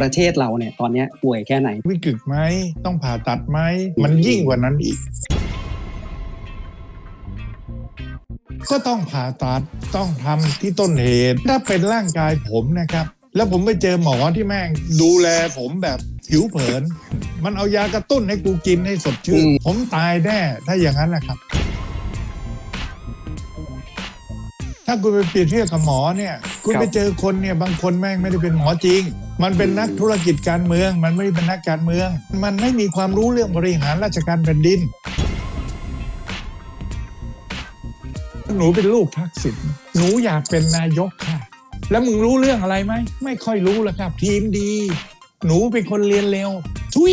ประเทศเราเนี่ยตอนเนี้ยป่วยแค่ไหน วิกฤตไหมต้องผ่าตัดไหมมันยิ่งกว่านั้นอีก ก็ต้องผ่าตัดต้องทำที่ต้นเหตุ ถ้าเป็นร่างกายผมนะครับ แล้วผมไปเจอหมอที่แม่งดูแลผมแบบผิวเผิน มันเอายากระตุ้นให้กูกินให้สดชื่นอืมผมตายแน่ถ้าอย่างนั้นนะครับ ถ้าคุณไปเปรียบเทียบกับหมอเนี่ย คุณไปเจอคนเนี่ยบางคนแม่งไม่ได้เป็นหมอจริง มันเป็นนักธุรกิจการเมือง มันไม่ได้เป็นนักการเมือง มันไม่มีความรู้เรื่องบริหารราชการแผ่นดิน หนูเป็นลูกทักษิณหนูอยากเป็นนายกค่ะ แล้วมึงรู้เรื่องอะไรไหมไม่ค่อยรู้แล้วครับ ทีมดี หนูเป็นคนเรียนเร็วทุย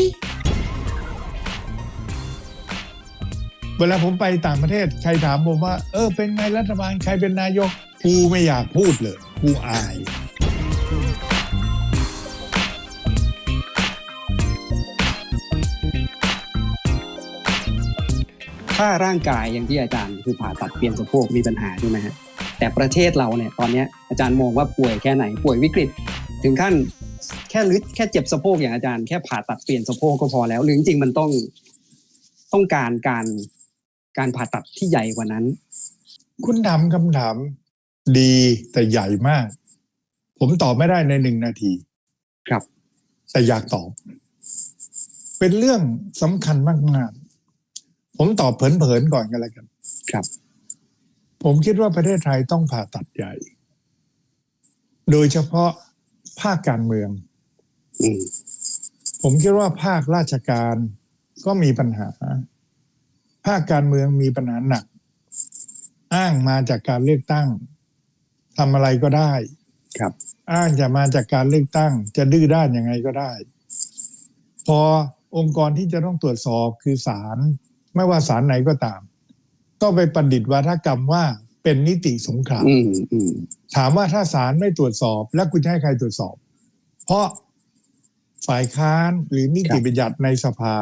เวลาผมไปต่างประเทศใครถามผมว่า เออ เป็นไงรัฐบาลใครเป็นนายกกูไม่อยากพูดเลยกูอาย ถ้าร่างกายอย่างที่อาจารย์คือผ่าตัดเปลี่ยนสะโพกมีปัญหาใช่ไหมฮะแต่ประเทศเราเนี่ยตอนเนี้ยอาจารย์มองว่าป่วยแค่ไหนป่วยวิกฤต ถึงขั้นแค่ลึกแค่เจ็บสะโพกอย่างอาจารย์แค่ผ่าตัดเปลี่ยนสะโพกก็พอแล้ว หรือจริงๆมันต้องต้องการการ การผ่าตัดที่ใหญ่กว่านั้น คุณถามคำถาม ดีแต่ใหญ่มาก ผมตอบไม่ได้ในหนึ่งนาที ครับ แต่อยากตอบ เป็นเรื่องสำคัญมากๆ ผมตอบเผินๆก่อนกันแล้วกัน ครับ ผมคิดว่าประเทศไทยต้องผ่าตัดใหญ่ โดยเฉพาะภาคการเมืองอืมผมคิดว่าภาคราชการก็มีปัญหา ภาคการเมืองมีปัญหาหนัก อ้างมาจากการเลือกตั้งทำอะไรก็ได้ ครับ อ้างจะมาจากการเลือกตั้ง จะดื้อด้านยังไงก็ได้ พอองค์กรที่จะต้องตรวจสอบคือศาลไม่ว่าศาลไหนก็ตาม ก็ไปประดิษฐ์วาทกรรมว่าเป็นนิติสงครามอืมอืมถามว่าถ้าศาลไม่ตรวจสอบ แล้วคุณจะให้ใครตรวจสอบ เพราะฝ่ายค้านหรือนิติบัญญัติในสภา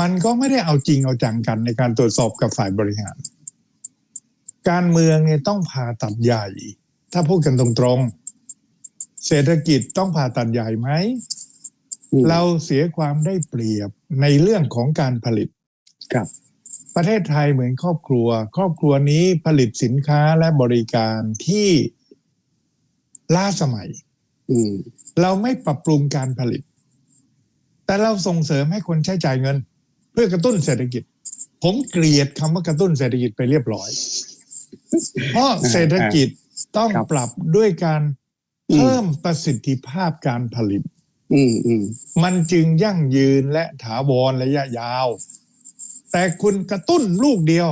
มันก็ไม่ได้เอาจริงเอาจังกันในการตรวจสอบกับฝ่ายบริหาร การเมืองเนี่ยต้องผ่าตัดใหญ่ ถ้าพูดกันตรงๆ เศรษฐกิจต้องผ่าตัดใหญ่ไหมอืมเราเสียความได้เปรียบในเรื่องของการผลิตครับประเทศไทยเหมือนครอบครัว ครอบครัวนี้ผลิตสินค้าและบริการที่ล้าสมัยอืมเราไม่ปรับปรุงการผลิต แต่เราส่งเสริมให้คนใช้จ่ายเงิน เพื่อกระตุ้นเศรษฐกิจ ผมเกลียดคำว่ากระตุ้นเศรษฐกิจไปเรียบร้อย เพราะเศรษฐกิจต้องครับปรับด้วยการอืมเพิ่มประสิทธิภาพการผลิตอืมอืมมันจึงยั่งยืนและถาวรระยะยาว แต่คุณกระตุ้นลูกเดียว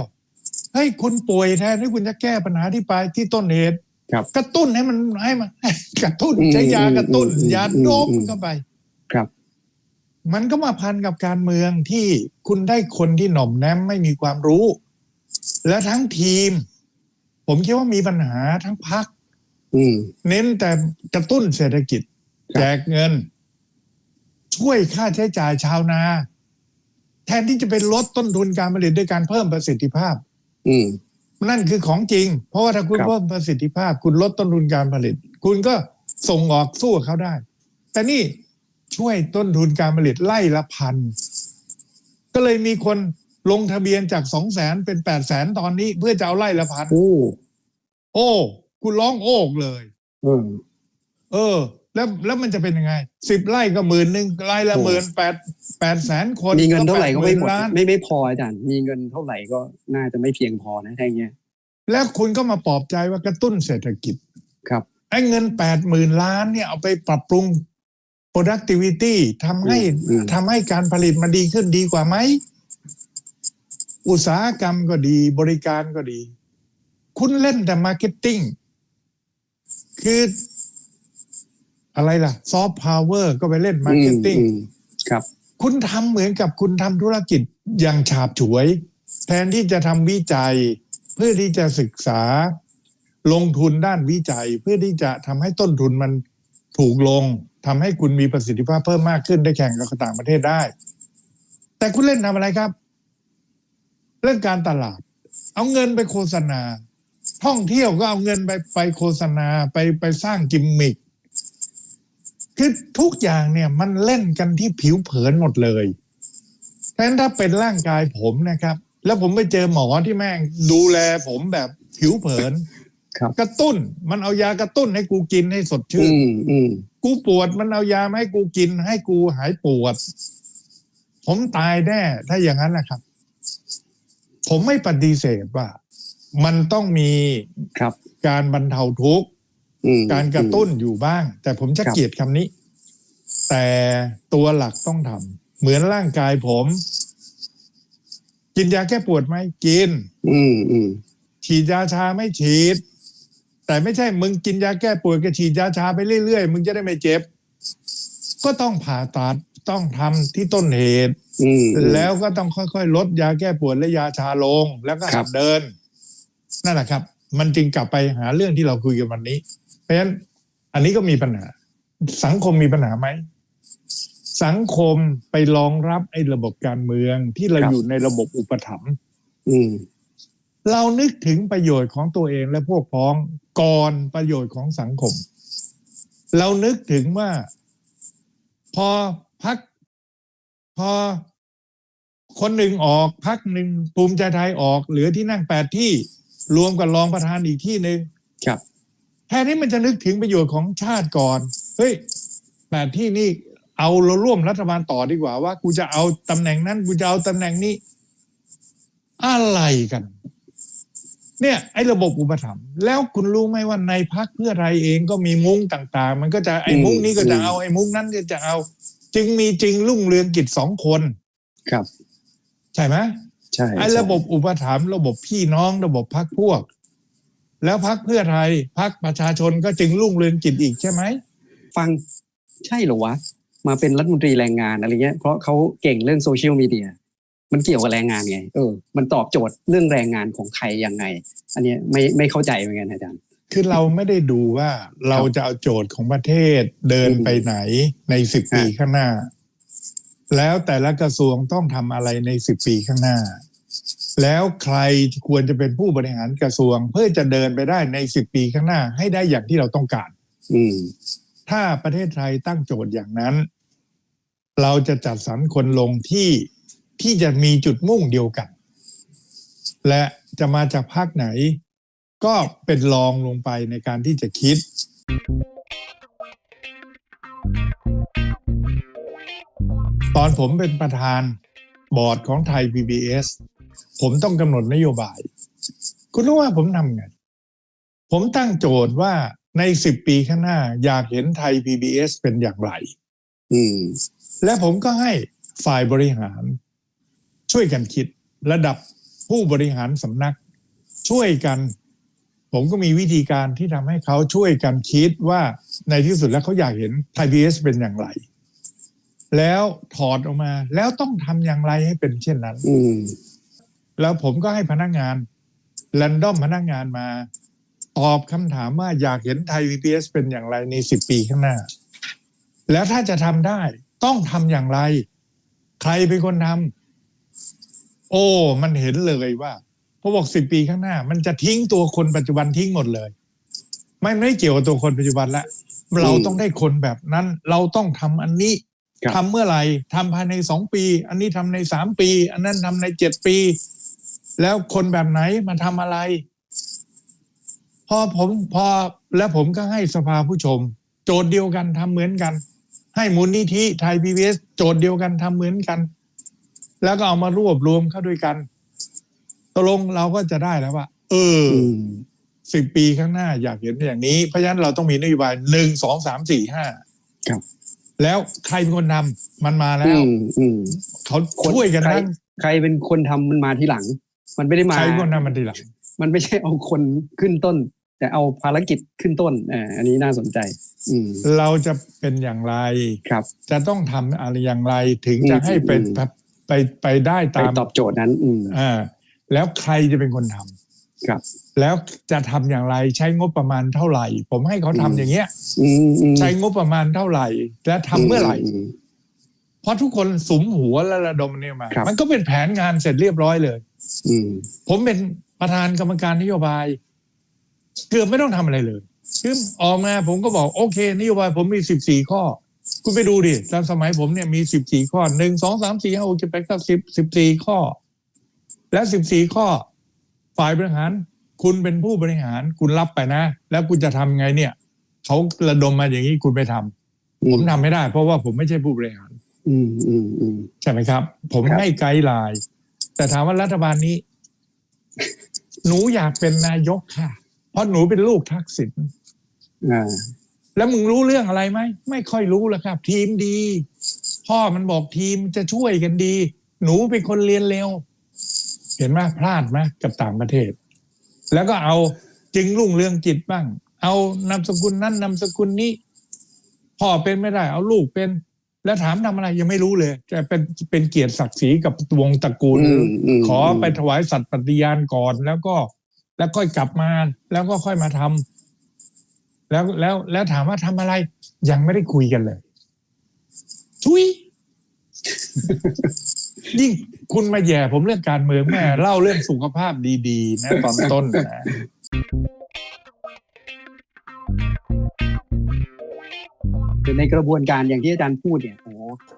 ให้คุณป่วยแทนที่คุณจะแก้ปัญหาที่ปลายที่ต้นเหตุครับกระตุ้นให้มันให้มันกระตุ้นอืมใช้ยากระตุ้นอืมยาอืมโดบอืมเข้าไปครับ มันก็มาพันกับการเมืองที่คุณได้คนที่หน่อมแนมไม่มีความรู้ และทั้งทีม ผมคิดว่ามีปัญหาทั้งพักอืมเน้นแต่กระตุ้นเศรษฐกิจครับแจกเงิน ช่วยค่าใช้จ่ายชาวนา แทนที่จะเป็นลดต้นทุนการผลิตด้วยการเพิ่มประสิทธิภาพอืมนั่นคือของจริง เพราะว่าถ้าคุณครับเพิ่มประสิทธิภาพ คุณลดต้นทุนการผลิต คุณก็ส่งออกสู้กับเขาได้ แต่นี่ ช่วยต้นทุนการผลิตไล่ละพัน ก็เลยมีคนลงทะเบียนจากสองแสนเป็นแปดแสนตอนนี้ เพื่อจะเอาไล่ละพันโอ้โอ้คุณร้องโอกเลยเออเออ แล้วแล้วมันจะเป็นยังไงสิบไร่ก็หมื่นหนึ่งไร่ละโอ้หมื่นแปดแปดแสนคนมีเงินเท่าไหร่ก็ไม่หมด80,000ล้านไม่ไม่พออาจารย์มีเงินเท่าไหร่ก็น่าจะไม่เพียงพอนะถ้าอย่างเงี้ย แล้วคุณก็มาปลอบใจว่ากระตุ้นเศรษฐกิจครับไอ้เงินแปดหมื่นล้านเนี่ยเอาไปปรับปรุง productivity ทำให้อืมทำให้การผลิตมันดีขึ้นดีกว่าไหม อุตสาหกรรมก็ดีบริการก็ดี คุณเล่นแต่มาร์เก็ตติ้งคืออะไรล่ะซอฟต์พาวเวอร์ก็ไปเล่นมาร์เก็ตติ้งอืมครับ คุณทำเหมือนกับคุณทำธุรกิจอย่างฉาบฉวย แทนที่จะทำวิจัย เพื่อที่จะศึกษาลงทุนด้านวิจัย เพื่อที่จะทำให้ต้นทุนมัน ถูกลงทำให้คุณมีประสิทธิภาพเพิ่มมากขึ้นได้แข่งกับต่างประเทศได้ แต่คุณเล่นทำอะไรครับ เรื่องการตลาด เอาเงินไปโฆษณา ท่องเที่ยวก็เอาเงินไปไปโฆษณาไปไปสร้างกิมมิคคือทุกอย่างเนี่ยมันเล่นกันที่ผิวเผินหมดเลยเพราะฉะนั้นถ้าเป็นร่างกายผมนะครับ แล้วผมไปเจอหมอที่แม่งดูแลผมแบบผิวเผิน ครับ กระตุ้น มันเอายากระตุ้นให้กูกินให้สดอืชื่นมอืมกูปวดมันเอายามาให้กูกิน ให้กูหายปวด ผมตายแน่ถ้าอย่างนั้นนะครับ ผมไม่ปฏิเสธว่า มันต้องมีครับการบรรเทาทุกข์อืมการกระตุ้นอยู่บ้าง แต่ผมจะครับเกลียดคำนี้ แต่ตัวหลักต้องทำเหมือนร่างกายผม กินยาแก้ปวดไหมกินอืมอืมฉีดยาชาไม่ฉีด แต่ไม่ใช่มึงกินยาแก้ปวดก็ฉีดยาชาไปเรื่อยๆ มึงจะได้ไม่เจ็บ ก็ต้องผ่าตัดต้องทำที่ต้นเหตุอืมอืมแล้วก็ต้องค่อยๆ ลดยาแก้ปวดและยาชาลง แล้วก็ครัหับดเดิน นั่นแหละครับ มันจึงกลับไปหาเรื่องที่เราคุยกันวันนี้ เพราะฉะนั้นอันนี้ก็มีปัญหา สังคมมีปัญหาไหมสังคมไปรองรับไอ้ระบบการเมืองที่เราอยู่ในระบบอุปถัมภ์อืม เรานึกถึงประโยชน์ของตัวเองและพวกพ้องก่อนประโยชน์ของสังคม เรานึกถึงว่า พอพักพอคนหนึ่งออกพักหนึ่งภูมิใจไทยออก เหลือที่นั่งแปดที่รวมกับรองประธานอีกที่หนึ่งครับแทนนี้มันจะนึกถึงประโยชน์ของชาติก่อนเฮ้ยแปดที่นี่เอาเราร่วมรัฐบาลต่อดีกว่าว่า กูจะเอาตำแหน่งนั้นกูจะเอาตำแหน่งนี้ อะไรกัน เนี่ยไอ้ระบบอุปถัมภ์แล้วคุณรู้ไหมว่าในพักเพื่อไทยเองก็มีมุ้งต่างๆ มันก็จะไอ้มุ้งนี้ก็จะเอาไอ้มุ้งนั้นก็จะเอา จึงมีจริงรุ่งเรืองกิจสองคนครับ ใช่ไหมใช่ไอ้ใช่ระบบอุปถัมภ์ระบบพี่น้องระบบพักพวก แล้วพักเพื่อไทยพักประชาชนก็จึงรุ่งเรืองกิจอีกใช่ไหมฟังใช่เหรอวะ มาเป็นรัฐมนตรีแรงงานอะไรเงี้ยเพราะเขาเก่งเรื่องโซเชียลมีเดีย มันเกี่ยวกับแรงงานไงเออมันตอบโจทย์เรื่องแรงงานของใครยังไง อันเนี้ยไม่ไม่เข้าใจเหมือนกันอาจารย์คือเราไม่ได้ดูว่าเราจะเอาโจทย์ของประเทศเดินอืมไปไหนในสิบปีอะข้างหน้า แล้วแต่ละกระทรวงต้องทำอะไรในสิบปีข้างหน้า แล้วใครควรจะเป็นผู้บริหารกระทรวง เพื่อจะเดินไปได้ในสิบปีข้างหน้า ให้ได้อย่างที่เราต้องการอืมถ้าประเทศไทยตั้งโจทย์อย่างนั้น เราจะจัดสรรคนลงที่ ที่จะมีจุดมุ่งเดียวกัน และจะมาจากภาคไหน ก็เป็นรองลงไปในการที่จะคิด ตอนผมเป็นประธานบอร์ดของไทย PBS ผมต้องกำหนดนโยบาย คุณรู้ว่าผมทำไง ผมตั้งโจทย์ว่าในสิบปีข้างหน้า อยากเห็นไทย PBS เป็นอย่างไรอืมและผมก็ให้ฝ่ายบริหาร ช่วยกันคิดระดับผู้บริหารสำนัก ช่วยกัน ผมก็มีวิธีการที่ทำให้เขาช่วยกันคิดว่าในที่สุดแล้วเขาอยากเห็นไทย PBS เป็นอย่างไร แล้วถอดออกมา แล้วต้องทำอย่างไรให้เป็นเช่นนั้นอืมแล้วผมก็ให้พนักงานแรนดอมพนักงานมาตอบคำถามว่าอยากเห็นไทย VPS เป็นอย่างไรในสิบปีข้างหน้า แล้วถ้าจะทำได้ ต้องทำอย่างไร ใครเป็นคนทำ โอ้ มันเห็นเลยว่าพอบอกสิบปีข้างหน้า มันจะทิ้งตัวคนปัจจุบันทิ้งหมดเลย ไม่ไม่เกี่ยวกับตัวคนปัจจุบันละเราต้องได้คนแบบนั้น เราต้องทำอันนี้ครับทำเมื่อไหร่ทำภายในสองปี อันนี้ทำในสามปี อันนั้นทำในเจ็ดปี แล้วคนแบบไหนมาทำอะไร พอผมพอแล้วผมก็ให้สภาผู้ชม โจทย์เดียวกันทำเหมือนกัน ให้มูลนิธิไทยพีบีโจทย์เดียวกันทำเหมือนกัน แล้วก็เอามารวบรวมเข้าด้วยกันตกลงเราก็จะได้แล้วว่าเอออืมสิบปีข้างหน้าอยากเห็นอย่างนี้ เพราะฉะนั้นเราต้องมีนโยบายหนึ่งสองสามสี่ห้าครับ แล้วใครเป็นคนทำมันมาแล้อืวมอืมเขาคนช่วยกันใครทั้งใครเป็นคนทำมันมาทีหลัง มันไม่ได้มาใครเป็นคนทำมันทีหลัง มันไม่ใช่เอาคนขึ้นต้น แต่เอาภารกิจขึ้นต้นอ่าอันนี้น่าสนใจ อืมเราจะเป็นอย่างไรครับ จะต้องทำอะไรอย่างไรถึงอืมจะให้ไปอืม ไปไปได้ไปตามตอบโจทย์นั้น อืมอ่าแล้วใครจะเป็นคนทำครับ แล้วจะทำอย่างไรใช้งบประมาณเท่าไหร่ ผมให้เขาทำอืมอย่างเงี้ยอืมอืมใช้งบประมาณเท่าไหร่ และทำเมื่อไหร่มเพราะทุกคนสุมหัวและระดมเนี่ยมาครับมันก็เป็นแผนงานเสร็จเรียบร้อยเลยอืมผมเป็นประธานกรรมการนโยบาย เกือบไม่ต้องทำอะไรเลยคือออกมาผมก็บอกโอเค นโยบายผมมีสิบสี่ข้อ คุณไปดูดิตอนสมัยผมเนี่ยมีสิบสี่ข้อหนึ่งสองสามสี่ห้าหกเจ็ดแปดเก้าสิบสิบสี่ข้อ และสิบสี่ข้อ ฝ่ายบริหาร คุณเป็นผู้บริหาร คุณรับไปนะ แล้วคุณจะทำไงเนี่ยเขาระดมมาอย่างนี้คุณไปทำผมทำไม่ได้ เพราะว่าผมไม่ใช่ผู้บริหาร อืมอืมอืมใช่ไหมครับ ผมครับให้ไกด์ไลน์แต่ถามว่ารัฐบาลนี้ หนูอยากเป็นนายกค่ะ เพราะหนูเป็นลูกทักษิณอ่า แล้วมึงรู้เรื่องอะไรไหมไม่ค่อยรู้แล้วครับ ทีมดี พ่อมันบอกทีมจะช่วยกันดี หนูเป็นคนเรียนเร็ว เห็นไหมพลาดไหมกับต่างประเทศ แล้วก็เอาจึงรุ่งเรืองจิตบ้าง เอานามสกุลนั้นนามสกุลนี้ พ่อเป็นไม่ได้ เอาลูกเป็น แล้วถามทำอะไรยังไม่รู้เลย จะเป็นเป็นเกียรติศักดิ์ศรีกับวงตระกูลอืมอืมขอไปถวายสัตย์ปฏิญาณก่อนแล้วก็แล้วค่อยกลับมาแล้วก็ค่อยมาทำ แล้วแล้วแล้วถามว่าทำอะไรยังไม่ได้คุยกันเลย ทุยยิ่งคุณมาแย่ผมเรื่องการเมืองแม่เล่าเรื่องสุขภาพดีๆนะตอนต้นนะคือในกระบวนการอย่างที่อาจารย์พูดเนี่ยโอ้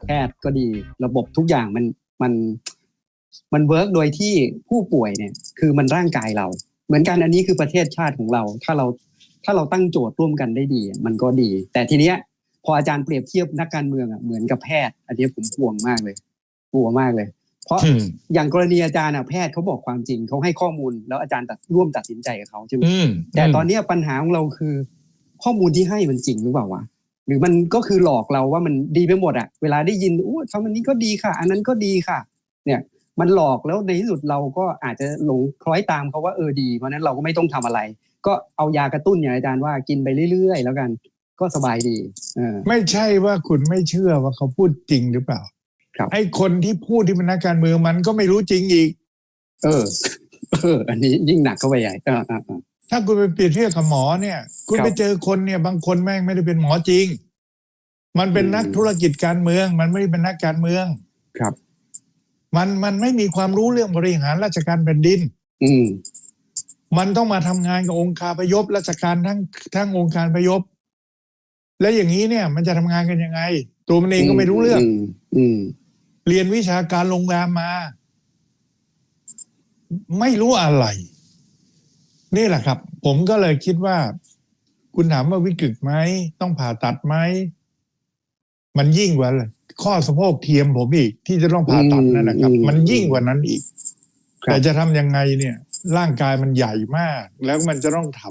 แพทย์ก็ดีระบบทุกอย่างมันมันมันเวิร์กโดยที่ผู้ป่วยเนี่ย คือมันร่างกายเรา เหมือนกันอันนี้คือประเทศชาติของเรา ถ้าเรา ถ้าเราตั้งโจทย์ร่วมกันได้ดี มันก็ดี แต่ทีเนี้ยพออาจารย์เปรียบเทียบนักการเมืองอะเหมือนกับแพทย์ อันนี้ผมห่วงมากเลยกลัวมากเลย เพราะอืมอย่างกรณีอาจารย์อะแพทย์เขาบอกความจริงเขาให้ข้อมูลแล้วอาจารย์ตัดร่วมตัดสินใจกับเขาใช่ไหมอืมแต่ตอนเนี้ยปัญหาของเราคือ ข้อมูลที่ให้มันจริงหรือเปล่าวะหรือมันก็คือหลอกเราว่ามันดีไปหมดอะเวลาได้ยินอู้ทำอันนี้ก็ดีค่ะ อันนั้นก็ดีค่ะ เนี่ยมันหลอกแล้วในที่สุดเราก็อาจจะหลงคล้อยตามเขาว่าเออดี เพราะฉะนั้นเราก็ไม่ต้องทำอะไร ก็เอายากระตุ้นอย่างอาจารย์ว่ากินไปเรื่อยๆ แล้วกัน ก็สบายดีเออ ไม่ใช่ว่าคุณไม่เชื่อว่าเขาพูดจริงหรือเปล่าครับ ไอ้คนที่พูดที่เป็นนักการเมืองมันก็ไม่รู้จริงอีก เออ เออ อันนี้ยิ่งหนักเข้าไปใหญ่เออเออเออถ้าคุณไปเปรียบเทียบกับหมอเนี่ย คุณครับ ไปเจอคนเนี่ย บางคนแม่งไม่ได้เป็นหมอจริง มันเป็นอืมนักธุรกิจการเมือง มันไม่ได้เป็นนักการเมือง ครับ มันมันไม่มีความรู้เรื่องบริหารราชการแผ่นดิน อืม มันต้องมาทำงานกับองค์การพยพราชการทั้งทั้งองค์การพยพ และอย่างนี้เนี่ย มันจะทำงานกันยังไง ตัวมันเองก็ไม่รู้เรื่องมอืมเรียนวิชาการโรงแรมมา ไม่รู้อะไร นี่แหละครับ ผมก็เลยคิดว่า คุณถามว่าวิกฤตไหมต้องผ่าตัดไหมมันยิ่งกว่าข้อสะโพกเทียมผมอีก ที่จะต้องผ่าตัดนั่นนะครับอืมมันยิ่งกว่านั้นอีกครับแต่จะทำยังไงเนี่ย ร่างกายมันใหญ่มาก แล้วมันจะต้องท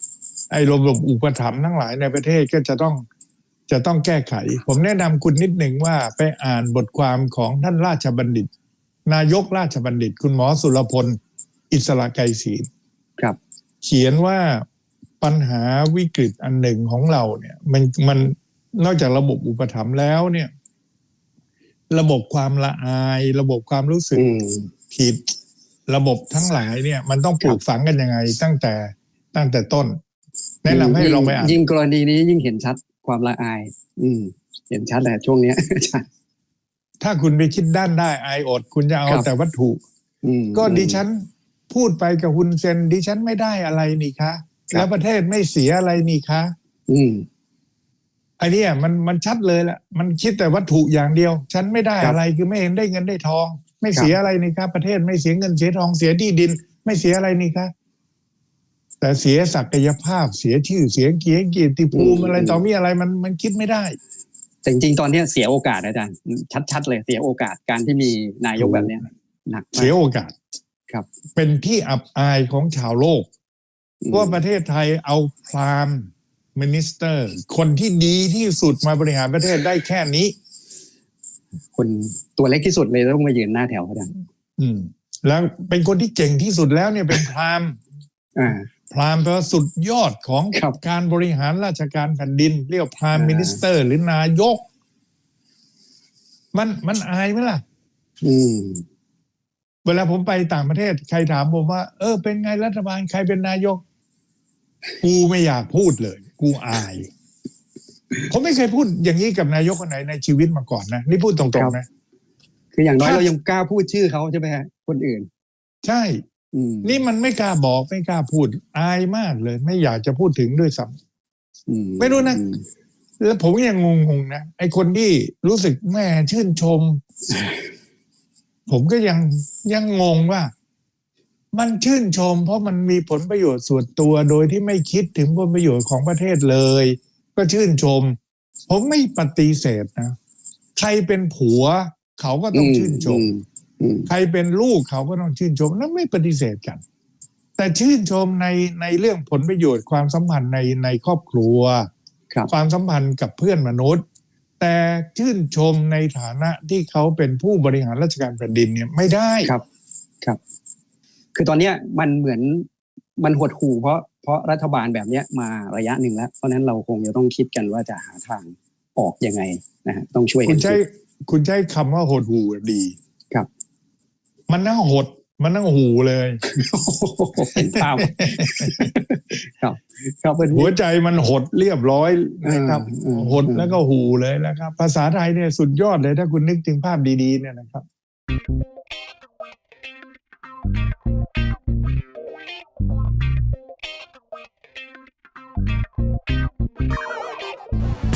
ำไอ้ระบบอุปถัมภ์ทั้งหลายในประเทศก็จะต้องจะต้องแก้ไข ผมแนะนำคุณนิดหนึ่งว่าไปอ่านบทความของท่านราชบัณฑิต นายกราชบัณฑิต คุณหมอสุรพล อิสระไกรศรีครับ เขียนว่าปัญหาวิกฤตอันหนึ่งของเราเนี่ย มันมันนอกจากระบบอุปถัมภ์แล้วเนี่ย ระบบความละอาย ระบบความรู้สึกอืมผิด ระบบทั้งหลายเนี่ย มันต้องปลูกฝังกันยังไง ตั้งแต่ตั้งแต่ต้น แนะนำให้ลองไปอ่านยิ่งกรณีนี้ยิ่งเห็นชัดความละอาย อืม เห็นชัดแหละช่วงเนี้ยอาจารย์ถ้าคุณไปคิดด้านได้อายอด คุณจะเอาครับแต่วัตถุอืมก็ดิฉันพูดไปกับคุณเซนดิฉันไม่ได้อะไรนี่คะครับแล้วประเทศไม่เสียอะไรนี่คะอืมไอ้เนี่ยมันมันชัดเลยแหละมันคิดแต่วัตถุอย่างเดียว ฉันไม่ได้ครับอะไรคือไม่เห็นได้เงินได้ทอง ไม่ครับเสียอะไรนี่ครับ ประเทศไม่เสียเงินเสียทองเสียที่ดิน ไม่เสียอะไรนี่ครับแต่เสียศักยภาพเสียชื่อเสียงเกียรติเกียรติภูมิอะไรต่อมีอะไรมันมันคิดไม่ได้แต่จริงๆตอนเนี้ยเสียโอกาสอาจารย์ชัด ๆ เลยเสียโอกาสการที่มีนายกแบบเนี้ยหนักมาเสียกโอกาสครับ เป็นที่อับอายของชาวโลกว่าประเทศไทยเอาพรามมินิสเตอร์ คนที่ดีที่สุดมาบริหารประเทศได้แค่นี้ คนตัวเล็กที่สุดเลยต้องมายืนหน้าแถวอาจารย์อืม แล้วเป็นคนที่เก่งที่สุดแล้วเนี่ยเป็นพรามอ่าพรามแปลว่าสุดยอดของครับการบริหารราชการแผ่นดิน เรียกพรามอ่ามินิสเตอร์ หรือนายก มันมันอายไหมล่ะ อืมเวลาผมไปต่างประเทศ ใครถามผมว่า เออ เป็นไงรัฐบาลใครเป็นนายก กูไม่อยากพูดเลย กูอาย ผมไม่เคยพูดอย่างนี้กับนายกคนไหนในชีวิตมาก่อนนะนี่พูดตรครังบๆนะคืออย่างน้อยถ้าเรายังกล้าพูดชื่อเขาใช่ไหมฮะคนอื่น ใช่อืมนี่มันไม่กล้าบอกไม่กล้าพูดอายมากเลย ไม่อยากจะพูดถึงด้วยซ้อืไม่รู้นะอืมแล้วผมยังงงๆนะไอคนที่รู้สึกแม่ชื่นชม ผมก็ยังยังงงว่า มันชื่นชม เพราะมันมีผลประโยชน์ส่วนตัวโดยที่ไม่คิดถึงผลประโยชน์ของประเทศเลย ก็ชื่นชม ผมไม่ปฏิเสธนะใครเป็นผัว เขาก็ต้องชื่นชมอือืมใครเป็นลูกเขาก็ต้องชื่นชมนั่นไม่ปฏิเสธกัน แต่ชื่นชมในในเรื่องผลประโยชน์ความสัมพันธ์ในในครอบครัวครับความสัมพันธ์กับเพื่อนมนุษย์ แต่ชื่นชมในฐานะที่เขาเป็นผู้บริหารราชการแผ่นดินเนี่ยไม่ได้ครับ ครับ คือตอนเนี้ยมันเหมือนมันหดหู่เพราะเพ ราะรัฐบาลแบบเนี้ยมาระยะหนึ่งแล้ว เพราะฉะนั้นเราคงจะต้องคิดกันว่าจะหาทางออกยังไงนะฮะต้องช่วยกัคุนณใช้คุณใช้คำว่าหดหูดีครับ มันนั่งหดมันนั่งหูเลยโอ้โหเป็นภาพครับ ครับวันหันี้วใจมันหดเรียบร้อยนะครับอืมอืมหดแล้วก็หูเลยนะครับ ภาษาไทยเนี่ยสุดยอดเลยถ้าคุณนึกถึงภาพดีๆเนี่ยนะครับ